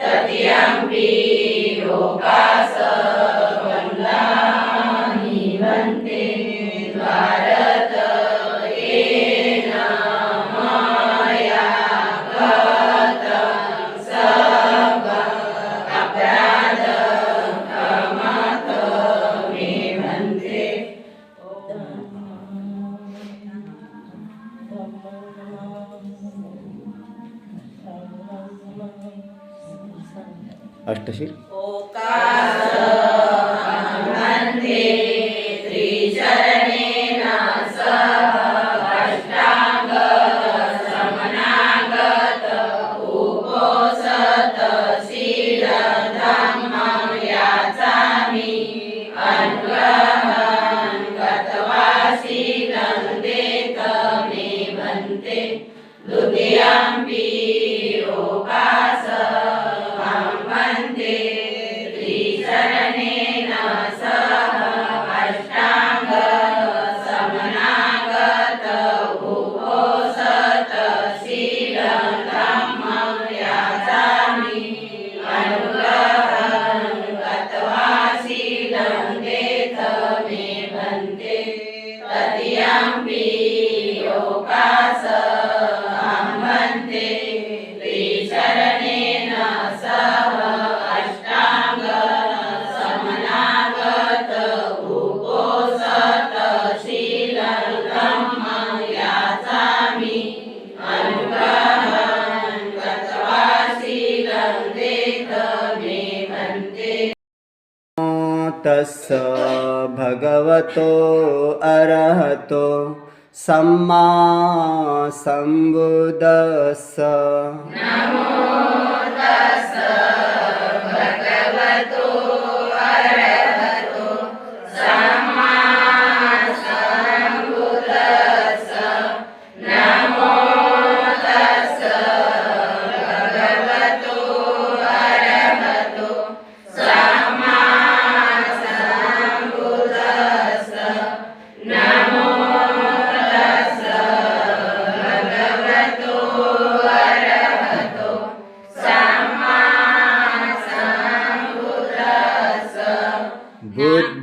ततियम्पि Lucas वन्दामि अष्टशीर तस्स भगवतो अरहतो सम्मा सम्बुदस्स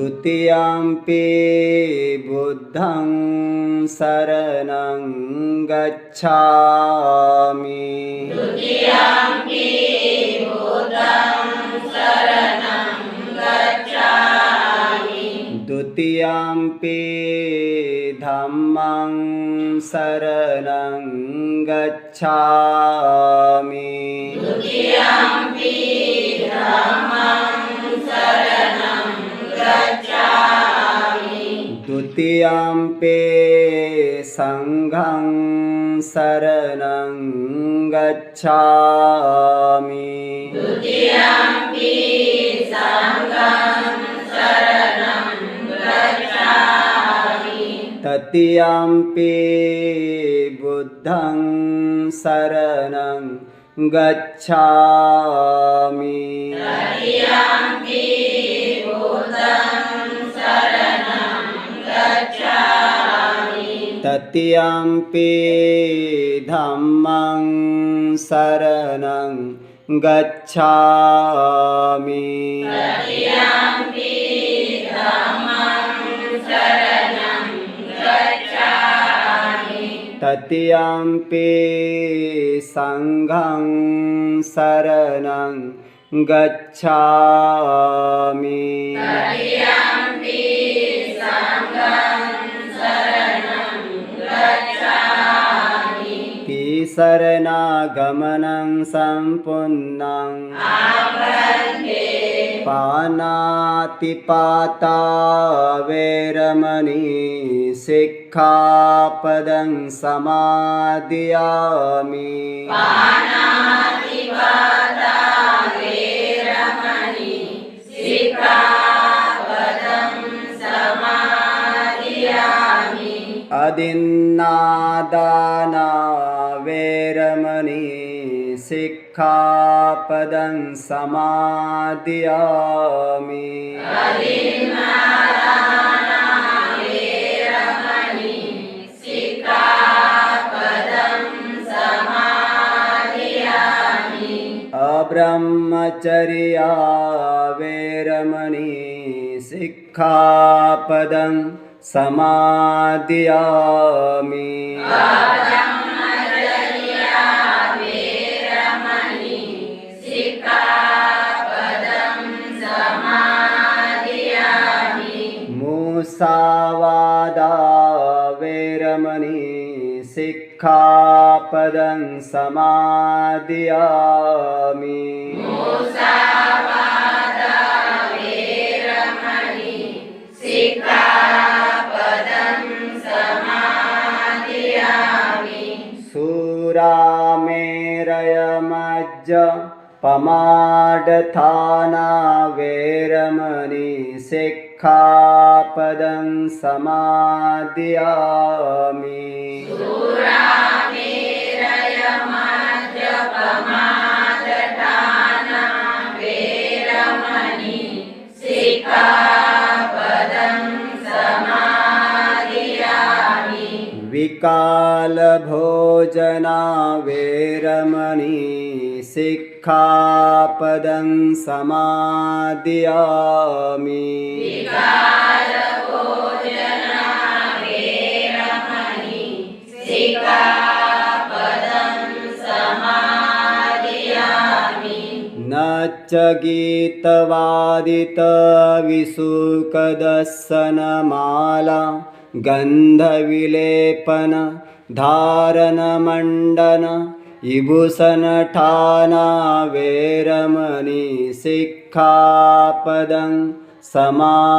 තුතියම්පි බුද්ධං සරණං ගච්ඡාමි තුතියම්පි බුද්ධං සරණං ගච්ඡාමි ဒ ුතියම්පි ධම්මං සරණං ගච්ඡාමි යම්පේ සංඝං සරණං ගච්ඡාමි ဒုတိယံ පි සංඝං සරණං ගච්ඡාමි තතියම්පි බුද්ධං සරණං ගච්ඡාමි තතියම්පි तृतीयम्पि धम्मं शरणं गच्छामि। तृतीयम्पि सङ्घं शरणं गच्छामि शरणागमनं सम्पूर्णं पानातिपाता वेरमणि सिक्खापदं समादियामि पानातिपाता वेरमणि सिक्खापदं समादियामि अदिन्नादाना सिक्खापदं समादियामि वेरमणि सिक्खापदं समादियामि अब्रह्मचर्या वेरमणि सिक्खापदं समादियामि मुसावादा वेरमणि सिक्खापदं समादियामि। सुरामेरयमज्ज पमाडथाना वेरमणि वेरमणि सिक्खापदं समादयामि। विकालभोजना विकालभोजनावेरमणि सिक् सिक्खापदं समादियामि। न च गीतवादितविसुकदस्सनमाला गन्धविलेपन धारणमण्डन इभूषणठाना वेरमणि सिक्खापदं समादियामि।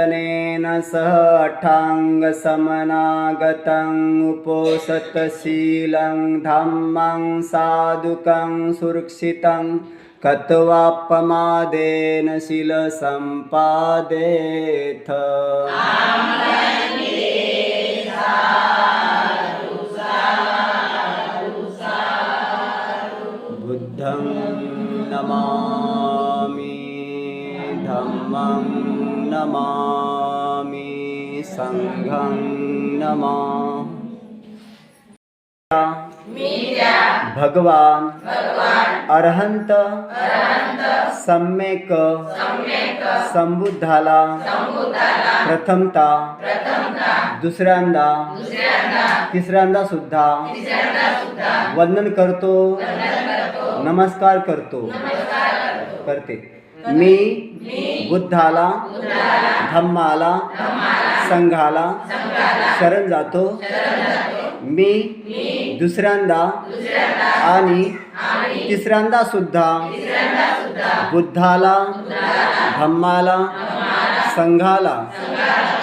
अनेन सठाङ्गमनागतं उपोषतशीलं धम्मं साधुकं सुरक्षितं कत्वापमादेन शिलसम्पादेथ। बुद्धं नमामि धम्मं नमामि। संघं नमा। भगवान अर्हंत सम्यक संबुद्धाला प्रथमता दुसऱ्यांदा तिसऱ्यांदा सुद्धा वंदन करतो नमस्कार करतो। करते। मी बुद्धाला धम्माला संघाला शरण जातो. मी दुसऱ्यांदा आणि तिसऱ्यांदा सुद्धा बुद्धाला धम्माला संघाला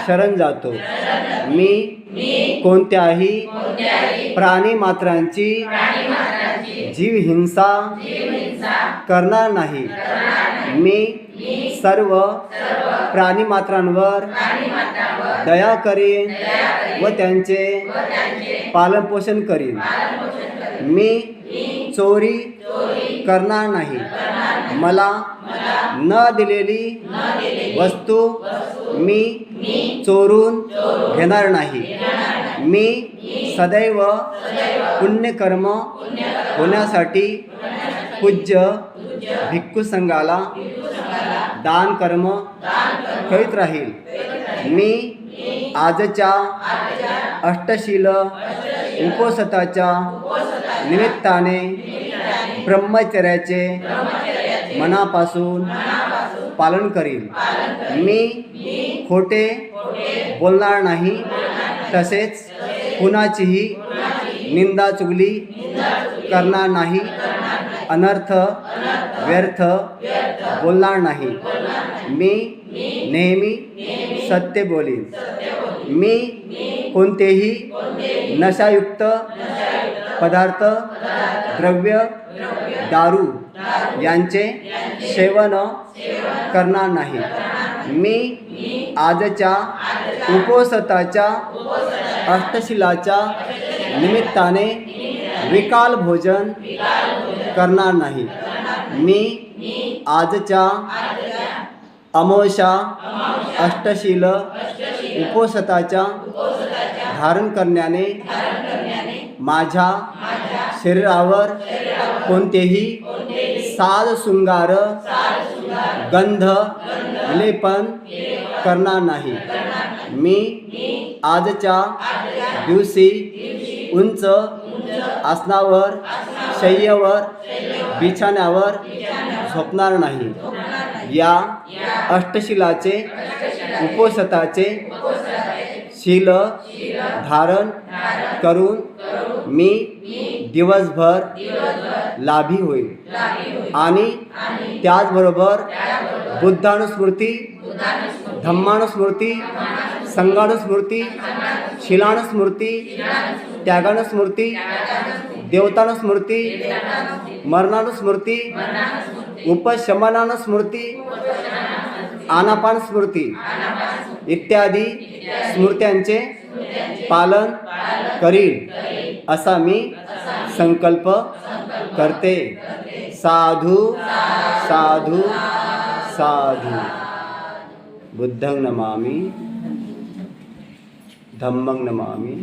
शरण जातो. मी कोणत्याही प्राणी मात्रांची जीव हिंसा करणार नाही. मी सर्व प्राणी मात्रांवर दया करीन व त्यांचे व त्यांचे पालनपोषण करीन. मी चोरी करणार नाही. मला न दिलेली वस्तू मी चोरून घेणार नाही. मी सदैव पुण्यकर्म होण्यासाठी पूज्य भिक्खू संघाला दान कर्म करीत राहील. मी आजच्या अष्टशील उपसताच्या निमित्ताने ब्रह्मचर्याचे मनापासून पालन करील मी खोटे बोलणार नाही तसेच कुणाचीही निंदा चुगली करणार नाही अनर्थ व्यर्थ बोलणार नाही. मी नेहमी सत्य बोलीन. मी कोणतेही नशायुक्त पदार्थ द्रव्य दारू यांचे सेवन करणार नाही. मी आजच्या उपसताच्या अष्टशिलाच्या निमित्ताने विकाल भोजन करणार नाही. मी आजच्या अमोशा अष्टशील उपोषताच्या धारण करण्याने माझ्या शरीरावर कोणतेही साज शृंगार गंध लेपन करणार नाही. मी आजच्या दिवशी उंच आसनावर शय्यावर बिछाण्यावर झोपणार नाही. या अष्टशिलाचे उपोषताचे शील धारण करून मी दिवसभर लाभी होईल आणि त्याचबरोबर बुद्धानुस्मृती धम्मानुस्मृती संघानुस्मृती शिलानुस्मृती त्यागानुस्मृती देवतानुस्मृती मरणानुस्मृती उपशमनानुस्मृती आनापान स्मृती इत्यादी स्मृत्यांचे पालन करील असा मी संकल्प करते. साधू साधू साधू. बुद्धं नमामी धम्मं नमामी.